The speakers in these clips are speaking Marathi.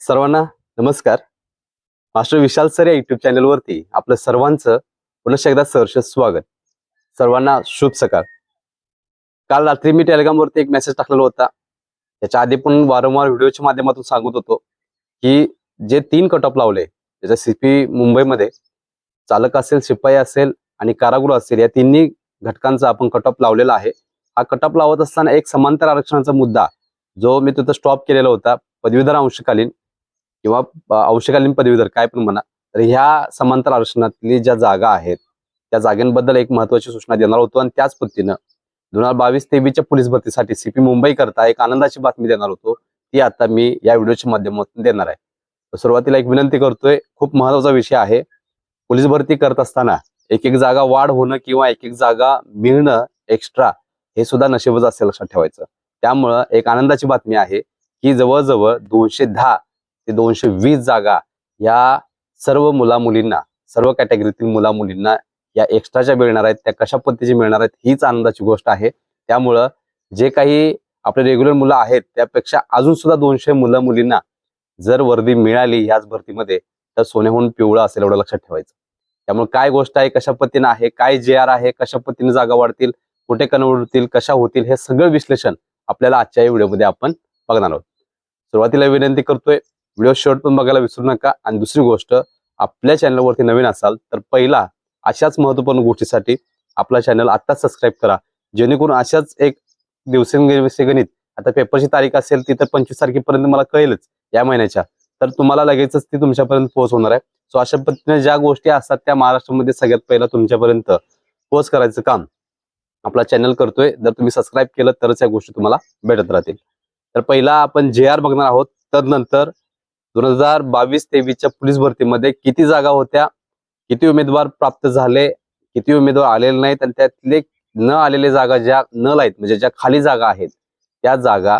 सर्वांना नमस्कार. मास्टर विशाल सर या युट्यूब चॅनलवरती आपलं सर्वांचं पुन्हा एकदा सहर्ष स्वागत. सर्वांना शुभ सकाळ. काल रात्री मी टेलिग्रामवरती एक मेसेज टाकलेला होता. त्याच्या आधी पण वारंवार व्हिडिओच्या माध्यमातून सांगत होतो की जे तीन कट ऑफ लावले त्याच्या सीपी मुंबईमध्ये चालक असेल शिपाई असेल आणि कारागृह असेल या तिन्ही घटकांचा आपण कट ऑफ लावलेला आहे. हा कट ऑफ लावत असताना एक समांतर आरक्षणाचा मुद्दा जो मी तिथं स्टॉप केलेला होता पदवीधर अंशकालीन किंवा अ, अंशकालीन पदवीधर काय पण म्हणा तर ह्या समांतर आरक्षणातली ज्या जागा आहेत त्या जागांबद्दल एक महत्वाची सूचना देणार होतो आणि त्याच पद्धतीनं दोन हजार बावीस तेवीसच्या पोलीस भरतीसाठी सीपी मुंबई करता एक आनंदाची बातमी देणार होतो. ती आता मी या व्हिडिओच्या माध्यमातून देणार आहे. तर सुरुवातीला एक विनंती करतोय खूप महत्त्वाचा विषय आहे. पोलीस भरती करत असताना एक एक जागा वाढ होणं किंवा एक एक जागा मिळणं एक्स्ट्रा हे सुद्धा नशीबच असेल लक्षात ठेवायचं. त्यामुळं एक आनंदाची बातमी आहे की जवळजवळ दोनशे दहा ते दोनशे वीस जागा या सर्व मुला मुलींना सर्व कॅटेगरीतील मुला मुलींना या एक्स्ट्राच्या मिळणार आहेत त्या कशा पद्धतीची मिळणार आहेत हीच आनंदाची गोष्ट आहे. त्यामुळं जे काही आपले रेग्युलर मुलं आहेत त्यापेक्षा अजून सुद्धा दोनशे मुलं मुलींना जर वर्दी मिळाली ह्याच भरतीमध्ये तर सोन्याहून पिवळं असेल एवढं लक्षात ठेवायचं. त्यामुळे काय गोष्ट आहे कशा पद्धतीनं आहे काय जे आर आहे कशा पद्धतीने जागा वाढतील कुठे कन्वर्ट होतील कशा होतील हे सगळं विश्लेषण आपल्याला आजच्या या व्हिडिओमध्ये आपण बघणार आहोत. सुरुवातीला विनंती करतोय व्हिडिओ शॉर्ट पण बघायला विसरू नका. आणि दुसरी गोष्ट आपल्या चॅनलवरती नवीन असाल तर पहिला अशाच महत्त्वपूर्ण गोष्टीसाठी आपला चॅनल आत्ताच सबस्क्राईब करा. जेणेकरून अशाच एक दिवसेंदिवस गणित आता पेपरची तारीख असेल ती तर पंचवीस तारखेपर्यंत मला कळेलच या महिन्याच्या. तर तुम्हाला लगेचच ती तुमच्यापर्यंत पोहोच होणार आहे. सो अशा पद्धतीने ज्या गोष्टी असतात त्या महाराष्ट्रामध्ये सगळ्यात पहिला तुमच्यापर्यंत पोहोच करायचं काम आपला चॅनल करतोय. जर तुम्ही सबस्क्राईब केलं तरच या गोष्टी तुम्हाला भेटत राहतील. तर पहिला आपण जे आर बघणार आहोत तदनंतर दोन हजार बावीस तेवीसच्या पोलीस भरतीमध्ये किती जागा होत्या? किती उमेदवार प्राप्त झाले? किती उमेदवार आलेले नाहीत? आणि त्यातले न आलेले जागा ज्या न लाईत म्हणजे ज्या खाली जागा आहेत त्या जागा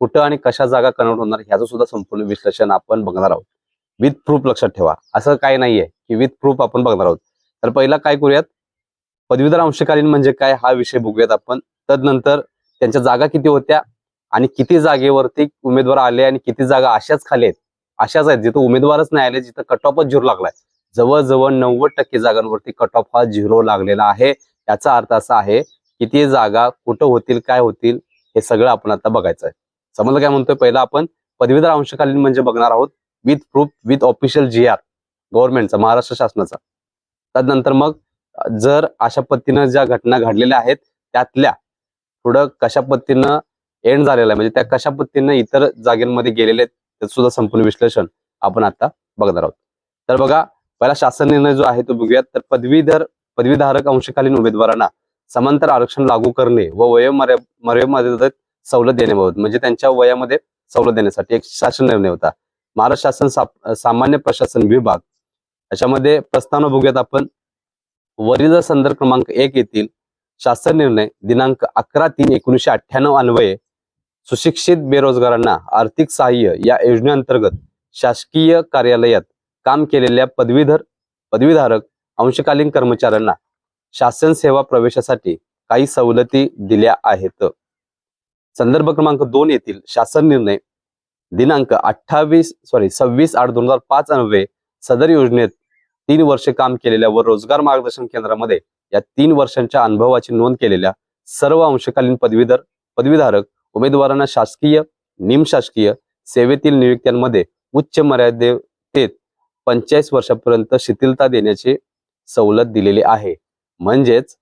कुठं आणि कशा जागा कन्वर्ट होणार ह्याचं सुद्धा संपूर्ण विश्लेषण आपण बघणार आहोत. विथ प्रूफ लक्षात ठेवा. असं काय नाहीये की विथ प्रूफ आपण बघणार आहोत. तर पहिला काय करूयात? पदवीधर अंशकालीन म्हणजे काय हा विषय बघूयात आपण. तदनंतर त्यांच्या जागा किती होत्या आणि किती जागेवरती उमेदवार आले आणि किती जागा अशाच खाली आहेत? अशाच आहेत जिथं उमेदवारच नाही आले जिथं कट ऑफच झिरो लागलाय. जवळजवळ नव्वद टक्के जागांवरती कट ऑफ हा झिरो लागलेला आहे. याचा अर्थ असा आहे किती जागा कुठं होतील काय होतील हे सगळं आपण आता बघायचं आहे. समजलं काय म्हणतोय? पहिला आपण पदवीधर अंशकालीन म्हणजे बघणार आहोत with proof with official G R गव्हर्नमेंटचा Maharashtra शासनाचा. त्यानंतर मग जर अशा पद्धतीनं ज्या घटना घडलेल्या आहेत त्यातल्या थोडं कशा पद्धतीनं एंड झालेला आहे म्हणजे त्या कशा पद्धतीनं इतर जागेमध्ये गेलेले आहेत त्याचं सुद्धा संपूर्ण विश्लेषण आपण आता बघणार आहोत. तर बघा पहिला शासन निर्णय जो आहे तो बघूयात. तर पदवीधर पदवीधारक अंशकालीन उमेदवारांना समांतर आरक्षण लागू करणे व वयोमर्या सवलत देण्याबाबत म्हणजे त्यांच्या वयामध्ये सवलत देण्यासाठी एक शासन निर्णय होता. महाराष्ट्र शासन सा- सामान्य प्रशासन विभाग याच्यामध्ये प्रस्तावना बघूयात आपण. वरील संदर्भ क्रमांक एक येथील शासन निर्णय दिनांक अकरा तीन एकोणीसशे अठ्ठ्याण्णव अन्वये सुशिक्षित बेरोजगारांना आर्थिक सहाय्य या योजनेअंतर्गत शासकीय कार्यालयात काम केलेल्या पदवीधर पदवीधारक अंशकालीन कर्मचाऱ्यांना शासन सेवा प्रवेशासाठी काही सवलती दिल्या आहेत. संदर्भ क्रमांक दोन येथील शासन निर्णय दिनांक अठ्ठावीस सॉरी सव्वीस आठ दोन हजार पाच अन्वये सदर योजनेत तीन वर्षे काम केलेल्या व रोजगार मार्गदर्शन केंद्रामध्ये या तीन वर्षांच्या अनुभवाची नोंद केलेल्या सर्व अंशकालीन पदवीधर पदवीधारक उमेदवारांना शासकीय निमशासकीय सेवेतील नियुक्त्यांमध्ये उच्च मर्यादेत पंचेचाळीस वर्षापर्यंत शिथिलता देण्याची सवलत दिलेली आहे. म्हणजेच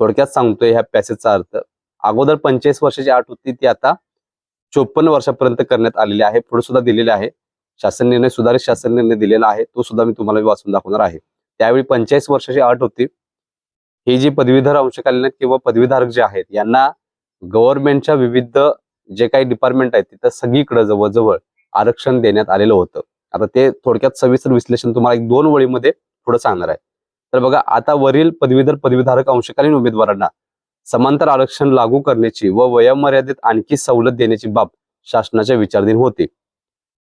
थोडक्यात सांगतोय ह्या पॅसेजचा अर्थ अगोदर पंचेचाळीस वर्षाची आठ होती ती आता चोपन्न वर्षापर्यंत करण्यात आलेली आहे पुढे सुद्धा दिलेली आहे. शासन निर्णय सुधारित शासन निर्णय दिलेला आहे तो सुद्धा मी तुम्हाला वाचून दाखवणार आहे. त्यावेळी पंचेचाळीस वर्षाची अट होती. ही जी पदवीधर अंशकालीन किंवा पदवीधारक जे आहेत यांना गव्हर्नमेंटच्या विविध जे काही डिपार्टमेंट आहेत तिथं सगळीकडे जवळजवळ आरक्षण देण्यात आलेलं होतं. आता ते थोडक्यात सविस्तर विश्लेषण तुम्हाला एक दोन वळीमध्ये थोडं सांगणार आहे. तर बघा आता वरील पदवीधर पदवीधारक अंशकालीन उमेदवारांना समांतर आरक्षण लागू करण्याची व वयोमर्यादेत आणखी सवलत देण्याची बाब शासनाच्या विचारधीन होती.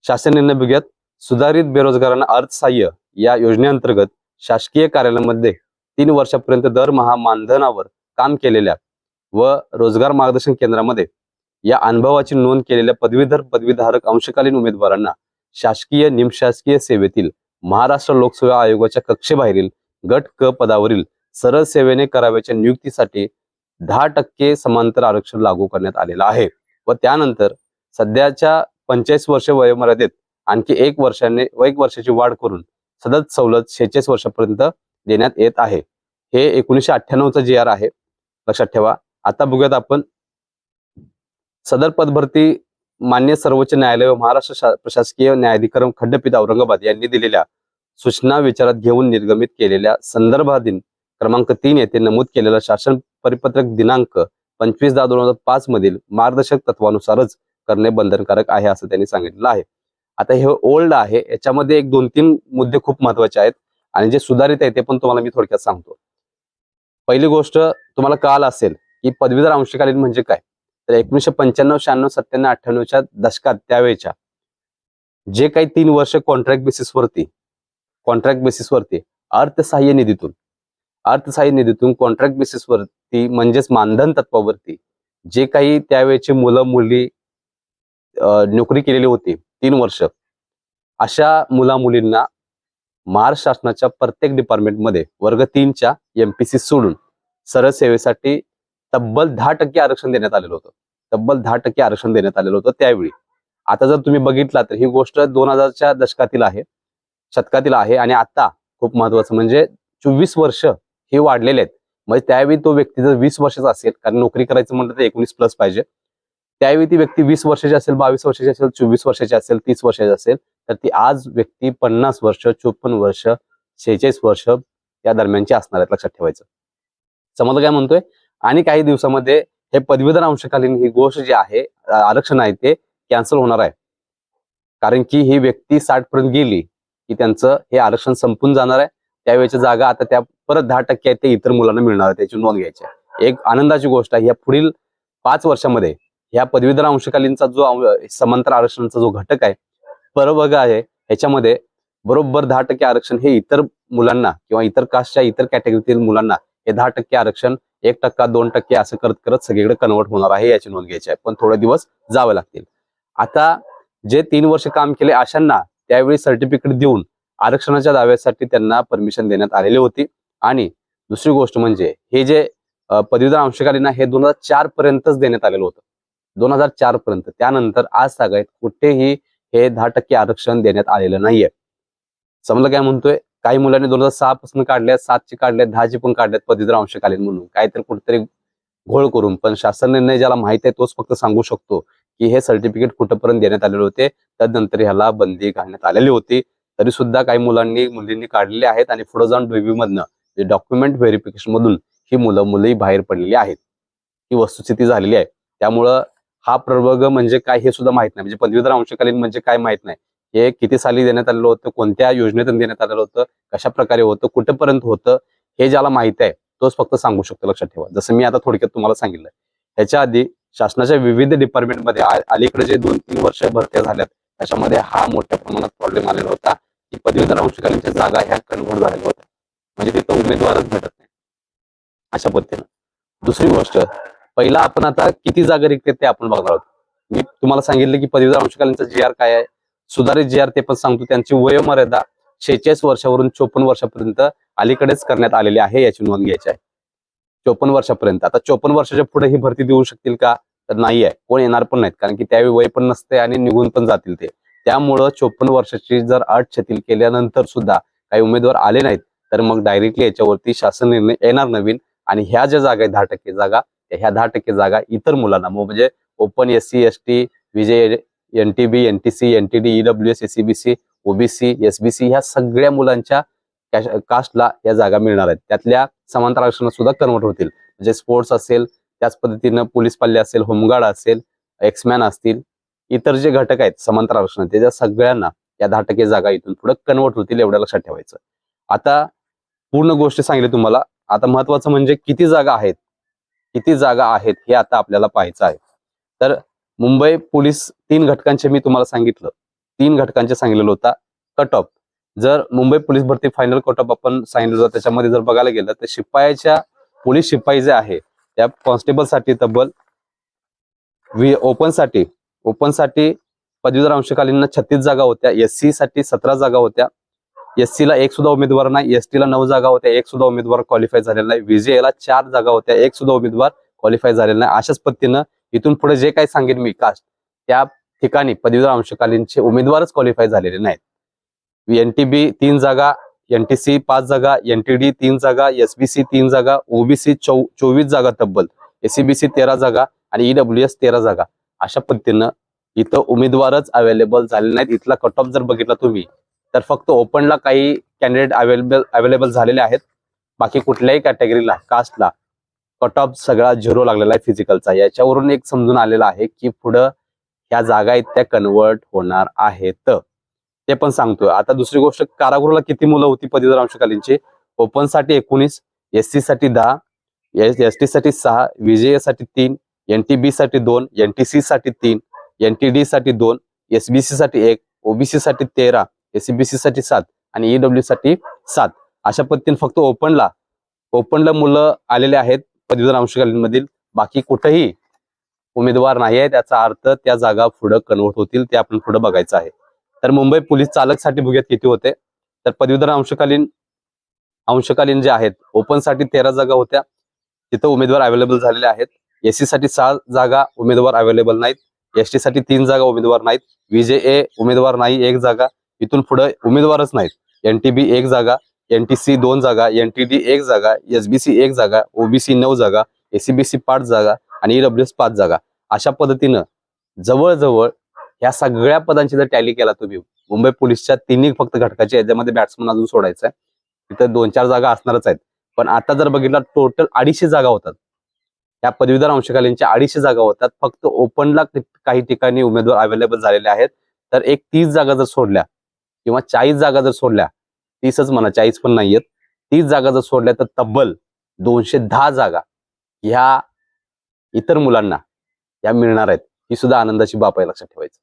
शासन निर्णय सुधारित बेरोजगारांना अर्थसहाय्य या योजनेअंतर्गत शासकीय कार्यालयामध्ये तीन वर्षापर्यंत दरमहा मानधनावर काम केलेल्या व रोजगार मार्गदर्शन केंद्रामध्ये या अनुभवाची नोंद केलेल्या पदवीधर पदवीधारक अंशकालीन उमेदवारांना शासकीय निमशासकीय सेवेतील महाराष्ट्र लोकसेवा आयोगाच्या कक्षेबाहेरील गट क पदावरील सरळ सेवेने कराव्याच्या नियुक्तीसाठी दहा टक्के समांतर आरक्षण लागू करण्यात आलेलं आहे. व त्यानंतर सध्याच्या पंचेचाळीस वर्ष वयोमर्यादेत आणखी एक वर्षाने व एक वर्षाची वाढ करून सतत सवलत शेहेचाळीस वर्षापर्यंत देण्यात येत आहे. हे एकोणीसशे अठ्ठ्याण्णवचं जी आर आहे. लक्षात ठेवा. आता बघूयात आपण. सदर पदभरती मान्य सर्वोच्च न्यायालय व महाराष्ट्र शा- प्रशासकीय न्यायाधिकरण खंडपीठ औरंगाबाद यांनी दिलेल्या सूचना विचारात घेऊन निर्गमित केलेल्या संदर्भाधीन क्रमांक तीन येथे नमूद केलेला शासन परिपत्रक दिनांक पंचवीस दहा दोन हजार पाच मधील मार्गदर्शक तत्वानुसारच करणे बंधनकारक आहे असं त्यांनी सांगितलेलं आहे. आता हे ओल्ड आहे याच्यामध्ये एक दोन तीन मुद्दे खूप महत्त्वाचे आहेत आणि जे सुधारित आहे ते पण तुम्हाला मी थोडक्यात सांगतो. पहिली गोष्ट तुम्हाला काल असेल की पदवीधर अंशकालीन म्हणजे काय? तर एकोणीशे पंच्याण्णव शहाण्णव सत्त्याण्णव अठ्ठ्याण्णवच्या दशकात त्यावेळेच्या जे काही तीन वर्ष कॉन्ट्रॅक्ट बेसिसवरती कॉन्ट्रॅक्ट बेसिसवरती अर्थसहाय्य निधीतून अर्थसहाय्य निधीतून कॉन्ट्रॅक्ट बेसिसवरती म्हणजेच मानधन तत्वावरती जे काही त्यावेळेची मुलं मुली नोकरी केलेली होती तीन वर्ष अशा मुला मुलींना महाराष्ट्र शासनाच्या प्रत्येक डिपार्टमेंटमध्ये वर्ग तीनच्या एमपीसी सोडून सरळ सेवेसाठी तब्बल दहा टक्के आरक्षण देण्यात आलेलं होतं. तब्बल दहा टक्के आरक्षण देण्यात आलेलं होतं त्यावेळी. आता जर तुम्ही बघितला तर ही गोष्ट दोन हजारच्या दशकातील आहे शतकातील आहे आणि आता खूप महत्वाचं म्हणजे चोवीस वर्ष हे वाढलेले आहेत. म्हणजे त्यावेळी तो व्यक्ती जर वीस वर्षाचा असेल कारण नोकरी करायचं म्हटलं तर एकोणीस प्लस पाहिजे. त्यावेळी ती व्यक्ती वीस वर्षाची असेल बावीस वर्षाची असेल चोवीस वर्षाची असेल तीस वर्षाची असेल तर ती आज व्यक्ती पन्नास वर्ष चोपन्न वर्ष शेहेचाळीस वर्ष या दरम्यानची असणार आहेत लक्षात ठेवायचं. समजलं काय म्हणतोय? आणि काही दिवसामध्ये हे पदवीधर अंशकालीन ही गोष्ट जी आहे आरक्षण आहे ते कॅन्सल होणार आहे कारण की ही व्यक्ती साठ पर्यंत गेली की त्यांचं हे आरक्षण संपून जाणार आहे त्यावेळेच्या जागा आता त्या परत दहा टक्के आहेत ते इतर मुलांना मिळणार आहे त्याची नोंद घ्यायची आहे. एक आनंदाची गोष्ट आहे या पुढील पाच वर्षामध्ये ह्या पदवीधर अंशकालीनचा जो समांतर आरक्षणाचा जो घटक आहे परवर्ग आहे ह्याच्यामध्ये बरोबर दहा टक्के आरक्षण हे इतर मुलांना किंवा इतर कास्टच्या इतर कॅटेगरीतील मुलांना हे दहा टक्के आरक्षण एक टक्का दोन टक्के असं करत करत सगळीकडे कन्वर्ट होणार आहे याची नोंद घ्यायची आहे. पण थोडे दिवस जावे लागतील. आता जे तीन वर्ष काम केले अशांना त्यावेळी सर्टिफिकेट देऊन आरक्षणाच्या दाव्यासाठी त्यांना परमिशन देण्यात आलेली होती. आणि दुसरी गोष्ट म्हणजे हे जे पदवीधर अंशकालीन आहे हे दोन हजार चार पर्यंतच देण्यात आलेलं होतं. दोन हजार चार पर्यंत. त्यानंतर आज तागायत कुठेही हे दहा टक्के आरक्षण देण्यात आलेलं नाहीये. समजलं काय म्हणतोय? काही मुलांनी दोन हजार सहा पासून काढल्यात सातची काढल्यात दहाची पण काढल्यात पदवीधर अंशकालीन म्हणून. काहीतरी कुठेतरी घोळ करून. पण शासन निर्णय ज्याला माहिती आहे तोच फक्त सांगू शकतो की हे सर्टिफिकेट कुठंपर्यंत देण्यात आलेले होते. त्यानंतर ह्याला बंदी घालण्यात आलेली होती. तरी सुद्धा काही मुलांनी मुलींनी काढलेले आहेत आणि पुढे जाऊन डोबी मधनं डॉक्युमेंट व्हेरिफिकेशन मधून ही मुलं मुलंही बाहेर पडलेली आहेत. ही वस्तुस्थिती झालेली आहे. त्यामुळं हा प्रवर्ग म्हणजे काय हे सुद्धा माहीत नाही. म्हणजे पदवीधर अंशकालीन म्हणजे काय माहीत नाही. हे किती साली देण्यात आलेलं होतं? कोणत्या योजनेतून देण्यात आलेलं होतं? कशा प्रकारे होतं? कुठेपर्यंत होतं? हे ज्याला माहीत आहे तोच फक्त सांगू शकतो लक्षात ठेवा. जसं मी आता थोडक्यात तुम्हाला सांगितलं ह्याच्या आधी शासनाच्या विविध डिपार्टमेंटमध्ये अलीकडे जे दोन तीन वर्ष भरत्या झाल्यात त्याच्यामध्ये हा मोठ्या प्रमाणात प्रॉब्लेम आलेला होता की पदवीधर अंशकालींच्या जागा ह्या कन्व्हर्ट झालेल्या होत्या. म्हणजे तिथं उमेदवारच भेटत नाही. अशा पद्धतीनं. दुसरी गोष्ट पहिला आपण आता किती जागा रिक्त ते आपण बघणार आहोत. मी तुम्हाला सांगितलं की पदवीधर अंशकालीनचा जी आर काय आहे? सुधारित जी आर ते पण सांगतो त्यांची वयोमर्यादा शेहेचाळीस वर्षावरून चोपन्न वर्षापर्यंत अलीकडेच करण्यात आलेली आहे याची नोंद घ्यायची आहे. चोपन्न वर्षापर्यंत. आता चोपन्न वर्षाच्या पुढे ही भरती देऊ शकतील का? तर नाही आहे. कोण येणार पण नाहीत. कारण की त्यावेळी वय पण नसते आणि निघून पण जातील ते. त्यामुळं चोपन्न वर्षाची जर अट शिथिल केल्यानंतर सुद्धा काही उमेदवार आले नाहीत तर मग डायरेक्टली याच्यावरती शासन निर्णय येणार नवीन. आणि ह्या ज्या जागा आहेत दहा टक्के जागा ह्या दहा टक्के जागा इतर मुलांना मग म्हणजे open S C S T V J N T B N T C N T D E W S SEBC OBC SBC ह्या सगळ्या मुलांच्या कास्टला या जागा मिळणार आहेत. त्यातल्या समांतर आरक्षणात सुद्धा कन्वर्ट होतील. म्हणजे स्पोर्ट्स असेल त्याच पद्धतीनं पोलीस पाल्ले असेल होमगार्ड असेल एक्समॅन असतील इतर जे घटक आहेत समांतर आरक्षण त्याच्या सगळ्यांना या दहा टक्के जागा इथून पुढे कन्वर्ट होतील एवढ्या लक्षात ठेवायचं. आता पूर्ण गोष्ट सांगितली तुम्हाला. आता महत्वाचं म्हणजे किती जागा आहेत किती जागा आहेत हे आता आपल्याला पाहायचं आहे. तर मुंबई पोलीस तीन घटकांचे मी तुम्हाला सांगितलं. तीन घटकांचे सांगितलेलं होता. कट ऑफ जर मुंबई पोलीस भरती फायनल कट ऑफ आपण सांगितलं होतं त्याच्यामध्ये जर बघायला गेलं तर शिपायाच्या पोलीस शिपाई जे आहे त्या कॉन्स्टेबलसाठी तब्बल ओपनसाठी ओपनसाठी पदवीधर अंशकालीन छत्तीस जागा होत्या एस सी साठी सतरा जागा होत्या. एस ला एक सुद्धा उमेदवार नाही एस ला नऊ जागा होत्या एक सुद्धा उमेदवार क्वालिफाय झालेला नाही. विजेला चार जागा होत्या एक सुद्धा उमेदवार क्वालिफाय झालेला नाही. अशाच पद्धतीनं इथून पुढे जे काही सांगेन मी कास्ट त्या ठिकाणी पदवीधर अंशकालीनचे उमेदवारच क्वालिफाय झालेले नाहीत. एनटीबी तीन जागा एनटीसी पाच जागा एनटीडी तीन जागा एसबीसी तीन जागा ओबीसी चौ चोवीस जागा तब्बल एसीबीसी तेरा जागा आणि ईडब्ल्यू एस तेरा जागा. अशा पद्धतीनं इथं उमेदवारच अवेलेबल झाले नाहीत. इथला कट ऑफ जर बघितला तुम्ही तर फक्त ओपनला काही कॅन्डिडेट अवेलेबल अवेलेबल झालेले आहेत. बाकी कुठल्याही कॅटेगरीला कास्टला कट ऑफ सगळा झिरो लागलेला आहे फिजिकलचा याच्यावरून एक समजून आलेला आहे की पुढं ह्या जागा आहेत त्या कन्वर्ट होणार आहेत. ते पण सांगतोय. आता दुसरी गोष्ट कारागृहाला किती मुलं होती पदवीधर अंशकालीनची? ओपनसाठी एकोणीस एस सी साठी दहा एस टी साठी सहा विजयसाठी तीन एनटीबी साठी दोन एनटीसी साठी तीन एनटीडी साठी दोन एसबीसी साठी एक ओबीसी साठी तेरा एससीबीसी साठी सात आणि ईडब्ल्यू साठी सात. अशा पद्धतीने फक्त ओपनला ओपनला मुलं आलेले आहेत. पदवीधर अंशकालीनमधील बाकी कुठेही उमेदवार नाही आहे त्याचा अर्थ त्या जागा पुढे कन्वर्ट होतील ते आपण पुढे बघायचं आहे. तर मुंबई पोलीस चालकसाठी भुग्यात किती होते? तर पदवीधर अंशकालीन अंशकालीन जे आहेत ओपनसाठी तेरा जागा होत्या. तिथं उमेदवार अवेलेबल झालेले आहेत. एससी साठी सहा जागा उमेदवार अवेलेबल नाहीत. एस टी साठी तीन जागा उमेदवार नाहीत. विजे ए उमेदवार नाही एक जागा. इथून पुढे उमेदवारच नाहीत. एनटीबी एक जागा. एनटीसी दोन जागा एनटीडी एक जागा एसबीसी एक जागा ओबीसी नऊ जागा एसीबीसी पाच जागा आणि ईडब्ल्यूएस पाच जागा. अशा पद्धतीनं जवळजवळ ह्या सगळ्या पदांची जर टॅली केला तुम्ही मुंबई पोलीसच्या तिन्ही फक्त घटकाच्या याच्यामध्ये बॅट्समन अजून सोडायचं आहे. तिथं दोन चार जागा असणारच आहेत. पण आता जर बघितलं टोटल अडीचशे जागा होतात. या पदवीधर अंशकालीनच्या अडीचशे जागा होतात. फक्त ओपनला काही ठिकाणी उमेदवार अवेलेबल झालेले आहेत. तर एक तीस जागा जर सोडल्या किंवा चाळीस जागा जर सोडल्या तीसच म्हणा चाळीस पण नाहीयेत तीस जागा जर सोडल्या तर तब्बल दोनशे दहा जागा ह्या इतर मुलांना या मिळणार आहेत. ही सुद्धा आनंदाची बाप आहे लक्षात ठेवायचं.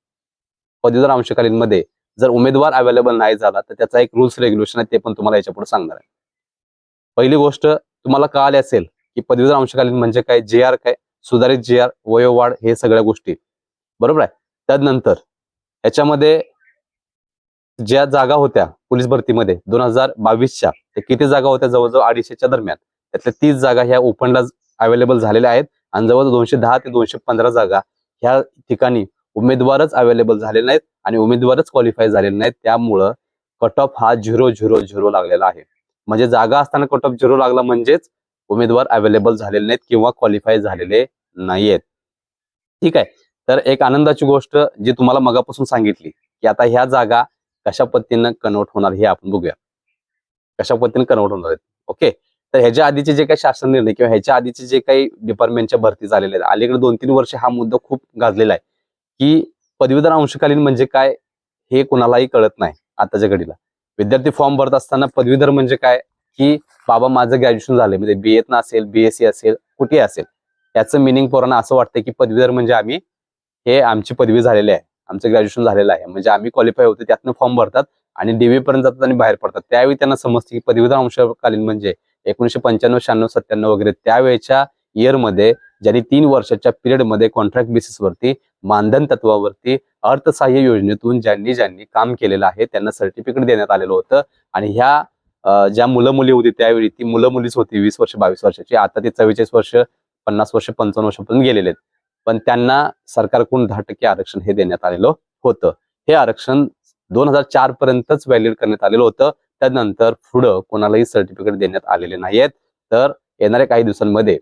पदवीधर अंशकालीनमध्ये जर उमेदवार अवेलेबल नाही झाला तर त्याचा एक रूल्स रेग्युलेशन आहे ते पण तुम्हाला याच्यापुढे सांगणार आहे. पहिली गोष्ट तुम्हाला कळाली असेल की पदवीधर अंशकालीन म्हणजे काय जे आर काय सुधारित जे आर वयोवाढ हे सगळ्या गोष्टी. बरोबर आहे? त्यानंतर याच्यामध्ये ज्या जागा होत्या पोलीस भरतीमध्ये दोन हजार बावीसच्या ते किती जागा होत्या? जवळजवळ अडीचशेच्या दरम्यान. त्यातल्या तीस जागा ह्या ओपनला अवेलेबल झालेल्या आहेत आणि जवळजवळ दोनशे दहा ते दोनशे पंधरा जागा ह्या ठिकाणी उमेदवारच अवेलेबल झालेले नाहीत आणि उमेदवारच क्वालिफाय झालेले नाहीत. त्यामुळं कट ऑफ हा झिरो झिरो झिरो लागलेला आहे. म्हणजे जागा असताना कट ऑफ झिरो लागला म्हणजेच उमेदवार अवेलेबल झालेले नाहीत किंवा क्वालिफाय झालेले नाहीयेत. ठीक आहे. तर एक आनंदाची गोष्ट जी तुम्हाला मगापासून सांगितली की आता ह्या जागा कशा पद्धतीनं कन्वर्ट होणार हे आपण बघूया. कशा पद्धतीने कन्वर्ट होणार आहेत? ओके तर ह्याच्या आधीचे जे काही शासन निर्णय किंवा ह्याच्या आधीचे जे काही डिपार्टमेंटच्या भरती झालेले आहेत अलीकडे दोन तीन वर्ष हा मुद्दा खूप गाजलेला आहे. की पदवीधर अंशकालीन म्हणजे काय हे कुणालाही कळत नाही आताच्या घडीला. विद्यार्थी फॉर्म भरत असताना पदवीधर म्हणजे काय? की बाबा माझं ग्रॅज्युएशन झालंय म्हणजे बीएत असेल बीएससी असेल कुठे असेल? याचं मिनिंग पोरांना असं वाटतं की पदवीधर म्हणजे आम्ही हे आमची पदवी झालेली आहे. आमचं ग्रॅज्युएशन झालेलं आहे. म्हणजे आम्ही क्वालिफाय होतो त्यातनं फॉर्म भरतात आणि डीव्ही पर्यंत जातात आणि बाहेर पडतात. त्यावेळी त्यांना समजते की पदवीधर अंशकालीन म्हणजे एकोणीशे पंच्याण्णव शहाण्णव सत्त्याण्णव वगैरे त्यावेळेच्या इयरमध्ये ज्यांनी तीन वर्षाच्या पिरियडमध्ये कॉन्ट्रॅक्ट बेसिसवरती मानधन तत्वावरती अर्थसहाय्य योजनेतून ज्यांनी ज्यांनी काम केलेलं आहे त्यांना सर्टिफिकेट देण्यात आलेलं होतं. आणि ह्या ज्या मुलं मुली होती त्यावेळी ती मुलं मुलीच होती वीस वर्ष बावीस वर्षाची. आता ते चव्वेचाळीस वर्ष पन्नास वर्ष पंचावन्न वर्षापर्यंत गेलेले आहेत. पण त्यांना सरकारकडून दहा टक्के आरक्षण हे देण्यात आलेलं होतं. हे आरक्षण दोन हजार चार पर्यंतच व्हॅलिड करण्यात आलेलं होतं. त्यानंतर पुढं कोणालाही सर्टिफिकेट देण्यात आलेले नाहीयेत. तर येणाऱ्या काही दिवसांमध्ये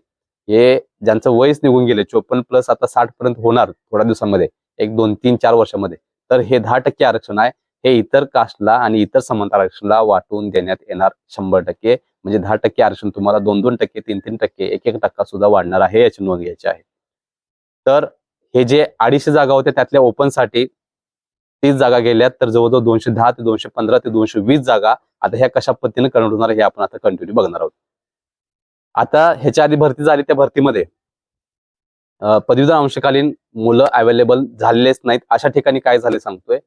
हे ज्यांचं वयच निघून गेले चोपन्न प्लस आता साठ पर्यंत होणार थोड्या दिवसांमध्ये एक दोन तीन चार वर्षामध्ये तर हे दहा टक्के आरक्षण आहे. हे इतर कास्टला आणि इतर समांतर आरक्षणला वाटून देण्यात येणार शंभर टक्के. म्हणजे दहा टक्के आरक्षण तुम्हाला दोन दोन टक्के तीन तीन टक्के एक एक टक्का सुद्धा वाढणार आहे याची नोंद घ्यायची आहे. तर हे जे अडीचशे जागा होत्या त्यातल्या ओपनसाठी तीस जागा गेल्यात. तर जवळजवळ दोनशे दहा ते दोनशे पंधरा ते दोनशे वीस जागा आता ह्या कशा पद्धतीने कन्वर्ट होणार हे आपण आता कंटिन्यू बघणार आहोत. आता ह्याच्या आधी भरती झाली त्या भरतीमध्ये पदवीधर अंशकालीन मुलं अवेलेबल झालेलेच नाहीत. अशा ठिकाणी काय झाले सांगतोय?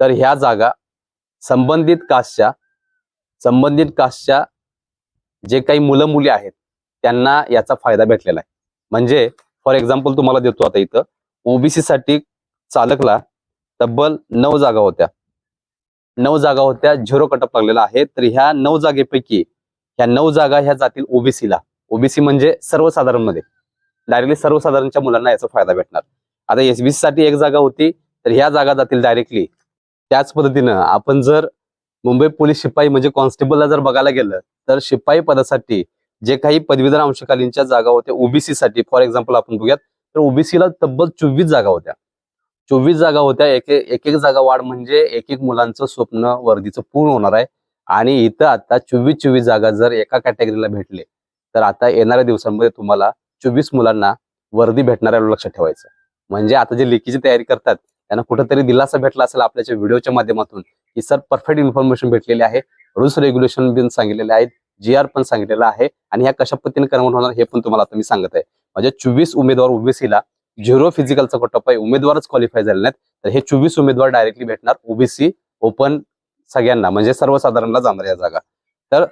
तर ह्या जागा संबंधित कास्टच्या संबंधित कास्टच्या जे काही मुलं मुली आहेत त्यांना याचा फायदा भेटलेला आहे. म्हणजे फॉर एक्झाम्पल तुम्हाला देतो आता इथं. ओबीसी साठी चालकला तब्बल नऊ जागा होत्या. नऊ जागा होत्या झिरो कटअप लागलेला आहे. तर ह्या नऊ जागेपैकी ह्या नऊ जागा ह्या जातील ओबीसीला ओबीसी म्हणजे सर्वसाधारणमध्ये डायरेक्टली सर्वसाधारणच्या मुलांना याचा फायदा भेटणार. आता एसबीसी साठी एक जागा होती तर ह्या जागा जातील डायरेक्टली त्याच पद्धतीनं आपण जर मुंबई पोलीस शिपाई म्हणजे कॉन्स्टेबलला जर बघायला गेलं तर शिपाई पदासाठी जे काही पदवीधर अंशकालीनच्या जागा होत्या ओबीसी साठी फॉर एक्झाम्पल आपण बघूयात तर ओबीसीला तब्बल चोवीस जागा होत्या. चोवीस जागा होत्या एक एक एक जागा वाढ म्हणजे एक एक मुलांचं स्वप्न वर्दीचं पूर्ण होणार आहे. आणि इथं आता चोवीस चोवीस जागा जर एका कॅटेगरीला भेटले तर आता येणाऱ्या दिवसांमध्ये तुम्हाला चोवीस मुलांना वर्दी भेटणाऱ्या लक्षात ठेवायचं म्हणजे आता जे लेखीची तयारी करतात त्यांना कुठेतरी दिलासा भेटला असेल आपल्याच्या व्हिडिओच्या माध्यमातून की सर परफेक्ट इन्फॉर्मेशन भेटलेली आहे. रूल्स रेग्युलेशन बिन सांगितलेले आहेत. जी आर पण सांगितलेलं आहे आणि ह्या कशा पद्धतीने क्रमांक होणार हे पण तुम्हाला आता मी सांगत आहे. म्हणजे चोवीस उमेदवार ओबीसीला झिरो फिजिकलचा कटअप आहे उमेदवारच क्वालिफाय झाले नाहीत. तर हे चोवीस उमेदवार डायरेक्टली भेटणार ओबीसी ओपन सगळ्यांना म्हणजे सर्वसाधारणला जाणार या जागा. तर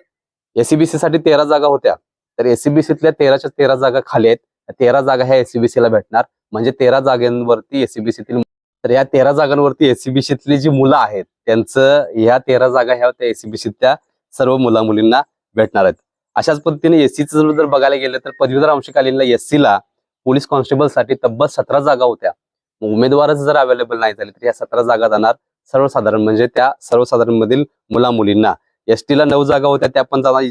एसीबीसी साठी तेरा जागा होत्या. तर एसीबीसीतल्या तेराच्या तेरा जागा खाली आहेत. तेरा जागा ह्या एसीबीसी ला भेटणार. म्हणजे तेरा जागांवरती एसीबीसीतील तर या तेरा जागांवरती एसीबीसीतली जी मुलं आहेत त्यांचं ह्या तेरा जागा ह्या होत्या एसीबीसीतल्या सर्व मुला मुलींना भेटणार आहेत. अशाच पद्धतीने एससीचं जर बघायला गेलं तर पदवीधर अंशकालीनला एससीला पोलीस कॉन्स्टेबलसाठी तब्बल सतरा जागा होत्या. उमेदवारच जर अवेलेबल नाही झाले तर या सतरा जागा जाणार सर्वसाधारण म्हणजे त्या सर्वसाधारण मधील मुला मुलींना एस ला नऊ जागा होत्या त्या पण जाणार.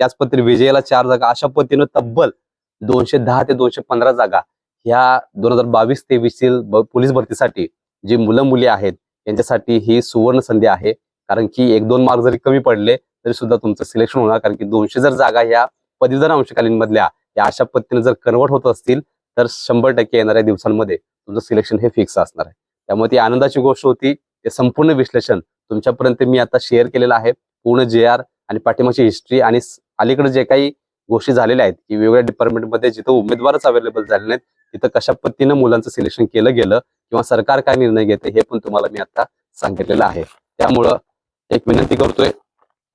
त्याच पद्धतीने विजयाला चार जागा. अशा पद्धतीनं तब्बल दोनशे दहा ते दोनशे पंधरा जागा ह्या दोन हजार बावीस तेवीसतील पोलीस भरतीसाठी जी मुलं मुली आहेत यांच्यासाठी ही सुवर्ण संधी आहे. कारण की एक दोन मार्क जरी कमी पडले तरी सुद्धा तुमचं सिलेक्शन होणार. कारण की दोनशे जर जागा ह्या पदवीधर अंशकालीन मधल्या या अशा पद्धतीने जर कन्वर्ट होत असतील तर शंभर टक्के येणाऱ्या दिवसांमध्ये तुमचं सिलेक्शन हे फिक्स असणार आहे. त्यामुळे ती आनंदाची गोष्ट होती. ते संपूर्ण विश्लेषण तुमच्यापर्यंत मी आता शेअर केलेलं आहे. पूर्ण जे आर आणि पाठिंबाची हिस्ट्री आणि अलीकडे जे काही गोष्टी झालेल्या आहेत की वेगवेगळ्या डिपार्टमेंटमध्ये जिथं उमेदवारच अवेलेबल झाले नाहीत तिथं कशा पद्धतीनं मुलांचं सिलेक्शन केलं गेलं किंवा सरकार काय निर्णय घेते हे पण तुम्हाला मी आता सांगितलेलं आहे. त्यामुळं एक विनंती करतोय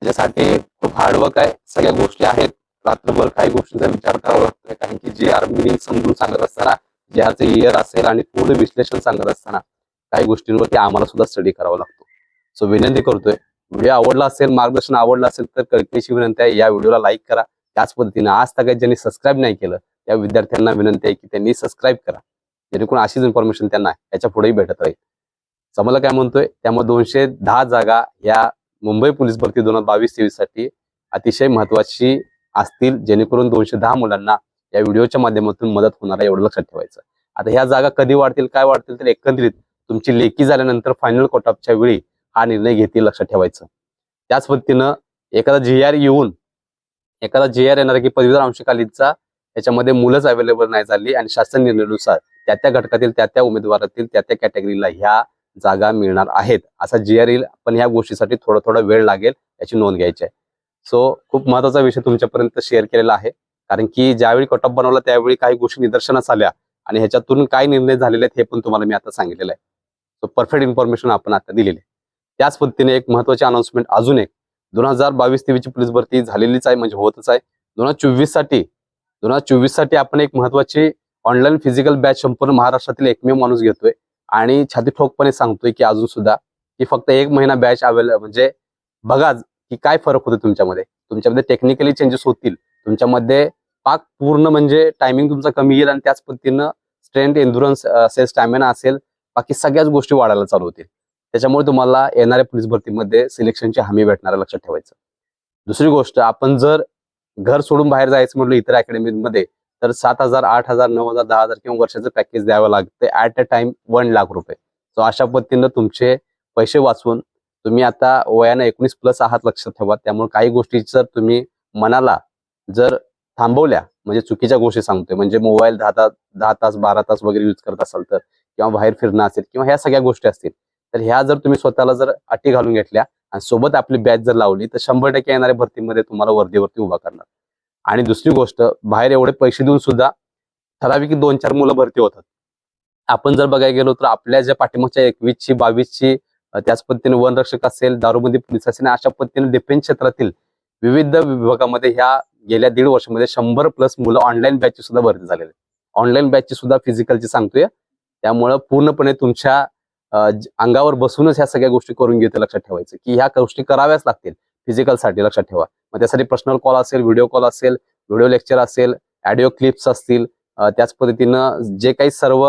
त्याच्यासाठी खूप हार्डवर्क आहे. सगळ्या गोष्टी आहेत. रात्रभर काही गोष्टींचा विचार करावा लागतोय. कारण की जे आर्मी समजून सांगत असताना जे आज इयर असेल आणि पूर्ण विश्लेषण सांगत असताना काही गोष्टींवरती आम्हाला सुद्धा स्टडी करावा लागतो. सो विनंती करतोय. व्हिडिओ आवडला असेल मार्गदर्शन आवडलं असेल तर कल्पनेची विनंती आहे. या व्हिडिओला लाईक करा. त्याच पद्धतीने आज तक ज्यांनी सबस्क्राईब नाही केलं त्या विद्यार्थ्यांना विनंती आहे की त्यांनी सबस्क्राईब करा. जेणेकरून अशीच इन्फॉर्मेशन त्यांना याच्या पुढेही भेटत राहील. समजा काय म्हणतोय? त्यामुळे दोनशे दहा जागा या मुंबई पोलीस भरती दोन हजार बावीस तेवीससाठी अतिशय महत्वाची असतील जेणेकरून दोनशे दहा मुलांना या व्हिडिओच्या माध्यमातून मदत होणार आहे एवढं लक्षात ठेवायचं. आता ह्या जागा कधी वाढतील काय वाढतील तर एकंदरीत तुमची लेखी झाल्यानंतर फायनल कोटअपच्या वेळी हा निर्णय घेतील लक्षात ठेवायचं. त्याच पद्धतीनं एखादा जी आर येऊन एखादा जी आर येणार की पदवीधर अंशकालीनचा याच्यामध्ये मुलंच अवेलेबल नाही झाली आणि शासन निर्णयानुसार त्या त्या घटकातील त्या त्या उमेदवारातील त्या त्या कॅटेगरीला ह्या जागा मिळणार आहेत. असा जी आर येईल पण ह्या गोष्टीसाठी थोडा थोडा वेळ लागेल याची नोंद घ्यायची आहे. सो खूप महत्त्वाचा विषय तुमच्यापर्यंत शेअर केलेला आहे. कारण की ज्यावेळी कटअप बनवला त्यावेळी काही गोष्टी निदर्शनास आल्या आणि ह्याच्यातून काय निर्णय झालेले आहेत हे पण तुम्हाला मी आता सांगितलेलं आहे. सो परफेक्ट इन्फॉर्मेशन आपण आता दिलेली आहे. त्याच पद्धतीने एक महत्वाची अनाउन्समेंट अजून एक. दोन हजार बावीस तेवीसची पोलीस भरती झालेलीच आहे म्हणजे होतच आहे. दोन हजार चोवीससाठी दोन हजार चोवीससाठी आपण एक महत्वाची ऑनलाईन फिजिकल बॅच संपूर्ण महाराष्ट्रातील एकमेव माणूस घेतोय. आणि छाती ठोकपणे सांगतोय की अजून सुद्धा की फक्त एक महिना बॅच अवेलेबल म्हणजे बघा की काय फरक होतो तुमच्यामध्ये. तुमच्यामध्ये टेक्निकली चेंजेस होतील. तुमच्यामध्ये पाक पूर्ण म्हणजे टायमिंग तुमचा कमी येईल आणि त्याच पद्धतीनं स्ट्रेंथ एन्ड्युरन्स असेल स्टॅमिना असेल बाकी सगळ्याच गोष्टी वाढायला चालू होतील. त्याच्यामुळे तुम्हाला येणाऱ्या पोलीस भरतीमध्ये सिलेक्शनची हमी भेटणार लक्षात ठेवायचं. दुसरी गोष्ट आपण जर घर सोडून बाहेर जायचं म्हटलं इतर अकॅडमीमध्ये तर सात हजार आठ हजार नऊ हजार दहा हजार किंवा वर्षाचं पॅकेज द्यावं लागते. At a time one lakh रुपये. सो अशा पद्धतीनं तुमचे पैसे वाचवून तुम्ही आता वयानं एकोणीस प्लस आहात लक्षात ठेवा. त्यामुळे काही गोष्टी जर तुम्ही मनाला जर थांबवल्या म्हणजे चुकीच्या गोष्टी सांगतोय म्हणजे मोबाईल दहा तास दहा तास बारा तास वगैरे यूज करत असाल तर किंवा बाहेर फिरणं असेल किंवा ह्या सगळ्या गोष्टी असतील तर ह्या जर तुम्ही स्वतःला जर अटी घालून घेतल्या आणि सोबत आपली बॅच जर लावली तर शंभर टक्के येणाऱ्या भरतीमध्ये तुम्हाला वर्दीवरती उभा करणार. आणि दुसरी गोष्ट बाहेर एवढे पैसे देऊन सुद्धा ठराविक दोन चार मुलं भरती होतात. आपण जर बघायला गेलो तर आपल्या ज्या पाठीमागच्या एकवीसची बावीसची त्याच पद्धतीने वनरक्षक असेल दारूबंदी पोलीस असेल अशा पद्धतीने डिफेन्स क्षेत्रातील विविध विभागामध्ये ह्या गेल्या दीड वर्षामध्ये शंभर प्लस मुलं ऑनलाईन बॅचची सुद्धा भरती झालेले ऑनलाईन बॅचची सुद्धा फिजिकलची सांगतोय. त्यामुळं पूर्णपणे तुमच्या अंगावर बसूनच ह्या सगळ्या गोष्टी करून घेते लक्षात ठेवायचं. की ह्या गोष्टी कराव्याच लागतील. फिजिकलसाठी लक्षात ठेवा. मग त्यासाठी पर्सनल कॉल असेल व्हिडिओ कॉल असेल व्हिडिओ लेक्चर असेल ऑडिओ क्लिप्स असतील त्याच पद्धतीनं जे काही सर्व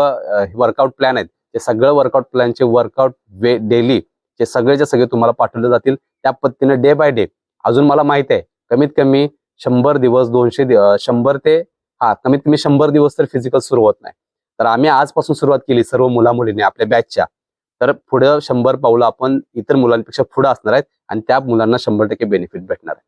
वर्कआउट प्लॅन आहेत ते सगळं वर्कआउट प्लॅनचे वर्कआउट वे डेली जे सगळेचे सगळे तुम्हाला पाठवले जातील त्या पद्धतीनं डे बाय डे अजून मला माहीत आहे कमीत कमी शंभर दिवस दोनशे शंभर ते हा कमीत कमी शंभर दिवस तर फिजिकल सुरू होत नाही. तर आम्ही आजपासून सुरुवात केली सर्व मुलामुलींनी आपल्या बॅचच्या तर पुढं शंभर पावलं आपण इतर मुलांपेक्षा पुढं असणार आहेत आणि त्या मुलांना शंभर टक्के बेनिफिट भेटणार आहे.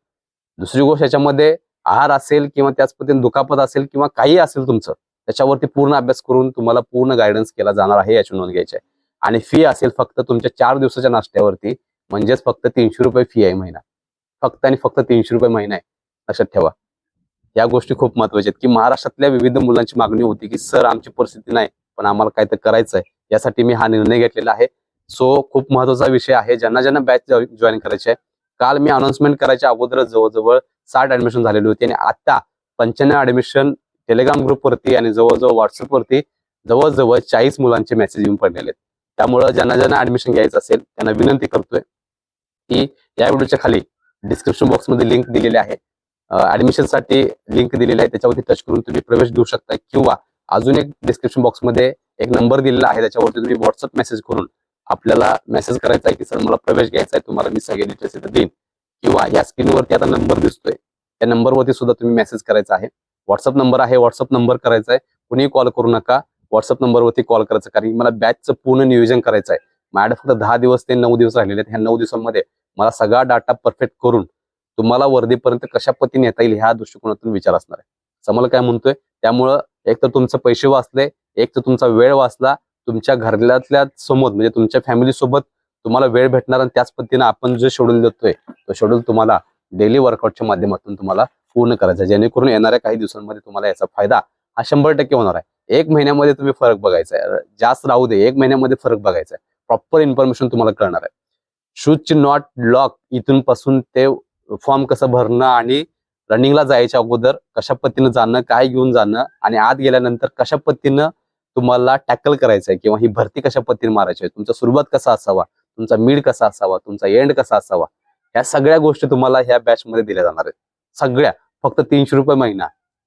दुसरी गोष्ट याच्यामध्ये आहार असेल किंवा त्याच पद्धतीने दुखापत असेल किंवा काही असेल तुमचं त्याच्यावरती पूर्ण अभ्यास करून तुम्हाला पूर्ण गायडन्स केला जाणार आहे याची नोंद घ्यायची आहे. आणि फी असेल फक्त तुमच्या चार दिवसाच्या नाश्त्यावरती म्हणजेच फक्त तीनशे रुपये फी आहे महिना. फक्त आणि फक्त तीनशे रुपये महिना आहे. लक्षात ठेवा. या गोष्टी खूप महत्त्वाच्या आहेत की महाराष्ट्रातल्या विविध मुलांची मागणी होती की सर आमची परिस्थिती नाही पण आम्हाला काय तर करायचं आहे. यासाठी मी हा निर्णय घेतलेला आहे. सो खूप महत्त्वाचा विषय आहे. ज्यांना ज्यांना बॅच जॉईन करायची आहे काल मी अनाउन्समेंट करायच्या अगोदर जवळजवळ साठ ऍडमिशन झालेली होती आणि आता पंच्याण्णव ऍडमिशन टेलिग्राम ग्रुपवरती आणि जवळजवळ व्हॉट्सअपवरती जवळजवळ चाळीस मुलांचे मेसेज येऊन पडलेले आहेत. त्यामुळं ज्यांना ज्यांना ऍडमिशन घ्यायचं असेल त्यांना विनंती करतोय की या व्हिडिओच्या खाली डिस्क्रिप्शन बॉक्समध्ये लिंक दिलेली आहे. ऍडमिशनसाठी लिंक दिलेली आहे. त्याच्यावरती टच करून तुम्ही प्रवेश घेऊ शकता किंवा अजून एक डिस्क्रिप्शन बॉक्समध्ये एक नंबर दिलेला आहे. त्याच्यावरती तुम्ही व्हॉट्सअप मेसेज करून आपल्याला मेसेज करायचा आहे की सर मला प्रवेश घ्यायचा आहे तुम्हाला मी सगळे डिटेल्स इथे देईन. किंवा या स्क्रीनवरती आता नंबर दिसतोय. त्या नंबरवरती सुद्धा तुम्ही मेसेज करायचा आहे. व्हॉट्सअप नंबर आहे व्हॉट्सअप नंबर करायचा आहे. कुणीही कॉल करू नका. व्हॉट्सअप नंबरवरती कॉल करायचं कारण मला बॅचचं पूर्ण नियोजन करायचं आहे. माझ्याकडे फक्त दहा दिवस ते नऊ दिवस राहिलेले आहेत. ह्या नऊ दिवसांमध्ये मला सगळा डाटा परफेक्ट करून तुम्हाला वर्दीपर्यंत कशा पद्धतीने येता येईल ह्या दृष्टिकोनातून विचार असणार आहे. समोर काय म्हणतोय? त्यामुळं एक तर तुमचे पैसे वाचले एक तर तुमचा वेळ वाचला तुमच्या घरातल्या समोर म्हणजे तुमच्या फॅमिली सोबत तुम्हाला वेळ भेटणार आणि त्याच पद्धतीने आपण जो शेड्यूल देतोय तो शेड्यूल तुम्हाला डेली वर्कआउटच्या माध्यमातून तुम्हाला पूर्ण करायचा आहे. जेणेकरून येणाऱ्या काही दिवसांमध्ये तुम्हाला याचा फायदा हा शंभर टक्के होणार आहे. एक महिन्यामध्ये तुम्ही फरक बघायचा आहे. जास्त राहू दे एक महिन्यामध्ये फरक बघायचा आहे. प्रॉपर इन्फॉर्मेशन तुम्हाला कळणार आहे. शूजची नॉट लॉक इथून पासून ते फॉर्म कसं भरणं आणि रनिंगला जायच्या अगोदर कशा पद्धतीनं जाणं काय घेऊन जाणं आणि आत गेल्यानंतर कशा पद्धतीनं तुम्हाला टॅकल करायचं आहे किंवा ही भरती कशा पद्धतीने मारायची आहे? तुमचा सुरुवात कसा असावा? तुमचा मिड कसा असावा? तुमचा एंड कसा असावा? ह्या सगळ्या गोष्टी तुम्हाला ह्या बॅच मध्ये दिल्या जाणार आहेत. सगळ्या. फक्त तीनशे रुपये महिना.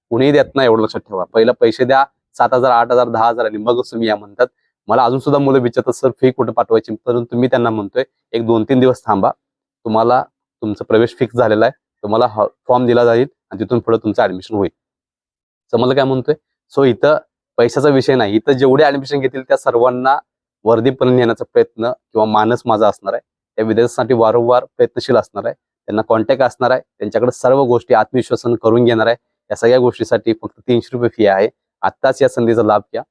कुणीही देत नाही एवढं लक्षात ठेवा. पहिला पैसे द्या. सात हजार आठ हजार दहा हजार आणि मगच तुम्ही या म्हणतात. मला अजून सुद्धा मुलं विचारतात सर फी कुठं पाठवायची? परंतु मी त्यांना म्हणतोय एक दोन तीन दिवस थांबा. तुम्हाला तुमचा प्रवेश फिक्स झालेला आहे. तुम्हाला फॉर्म दिला जाईल आणि तिथून पुढे तुमचं ऍडमिशन होईल. समजलं काय म्हणतोय? सो इथं पैशाचा विषय नाही. इथं जेवढे ऍडमिशन घेतील त्या सर्वांना वर्धीपर्यंत येण्याचा प्रयत्न किंवा मानस माझा असणार आहे. त्या विद्यार्थ्यांसाठी वारंवार प्रयत्नशील असणार आहे. त्यांना कॉन्टॅक्ट असणार आहे. त्यांच्याकडे सर्व गोष्टी आत्मविश्वासानं करून घेणार आहे. या सगळ्या गोष्टीसाठी फक्त तीनशे रुपये फी आहे. आत्ताच या संधीचा लाभ घ्या.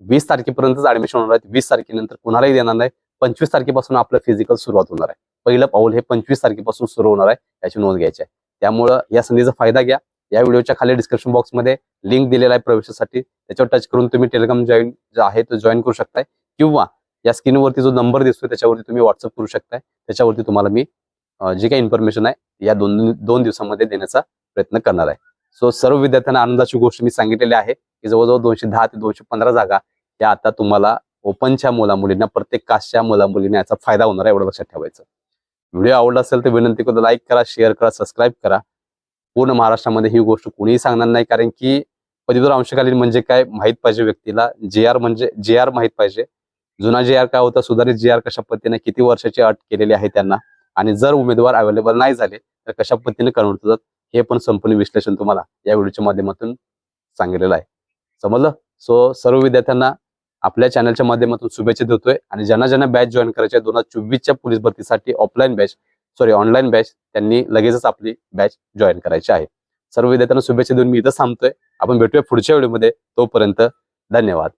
वीस तारखेपर्यंतच ऍडमिशन होणार आहे. वीस तारखेनंतर कुणालाही देणार नाही. पंचवीस तारखेपासून आपलं फिजिकल सुरुवात होणार आहे. पहिलं पाऊल हे पंचवीस तारखेपासून सुरू होणार आहे. याची नोंद घ्यायची आहे. त्यामुळं या संधीचा फायदा घ्या. या व्हिडिओच्या खाली डिस्क्रिप्शन बॉक्समध्ये लिंक दिलेला आहे प्रवेशासाठी. त्याच्यावर टच करून तुम्ही टेलिग्राम जॉईन जो आहे तो जॉईन करू शकताय. किंवा या स्क्रीनवरती जो नंबर दिसतोय त्याच्यावरती तुम्ही व्हॉट्सअप करू शकताय. त्याच्यावरती तुम्हाला मी जे जी काही इन्फॉर्मेशन आहे या दोन दोन दिवसामध्ये देण्याचा प्रयत्न करणार आहे. सो सर्व विद्यार्थ्यांना आनंदाची गोष्ट मी सांगितलेली आहे की जवळजवळ दोनशे दहा ते दोनशे पंधरा जागा या आता तुम्हाला ओपनच्या मुलामुलींना प्रत्येक कास्टच्या मुलामुलींना याचा फायदा होणार आहे एवढं लक्षात ठेवायचं. व्हिडिओ आवडला असेल तर विनंती करतो लाईक करा शेअर करा सबस्क्राईब करा. पूर्ण महाराष्ट्रामध्ये ही गोष्ट कुणीही सांगणार नाही. कारण की पदवीधर अंशकालीन म्हणजे काय? माहीत पाहिजे व्यक्तीला. जे आर म्हणजे जे आर माहीत पाहिजे. जुना जे आर काय होता सुधारित जे आर कशा पद्धतीने किती वर्षाची अट केलेली आहे त्यांना. आणि जर उमेदवार अवेलेबल नाही झाले तर कशा पद्धतीने कन्वर्ट होतात हे पण संपूर्ण विश्लेषण तुम्हाला या व्हिडिओच्या माध्यमातून सांगितलेलं आहे. समजलं? सो सर्व विद्यार्थ्यांना आपल्या चॅनलच्या माध्यमातून शुभेच्छा देतोय. आणि ज्यांना ज्यांना बॅच जॉईन करायचे दोन हजार चोवीसच्या पोलीस भरतीसाठी offline batch sorry online batch त्यांनी लगेचच आपली बॅच जॉईन करायची आहे. सर्व विद्यार्थ्यांना शुभेच्छा देऊन मी इथं थांबतोय. आपण भेटूया पुढच्या व्हिडिओमध्ये तोपर्यंत धन्यवाद.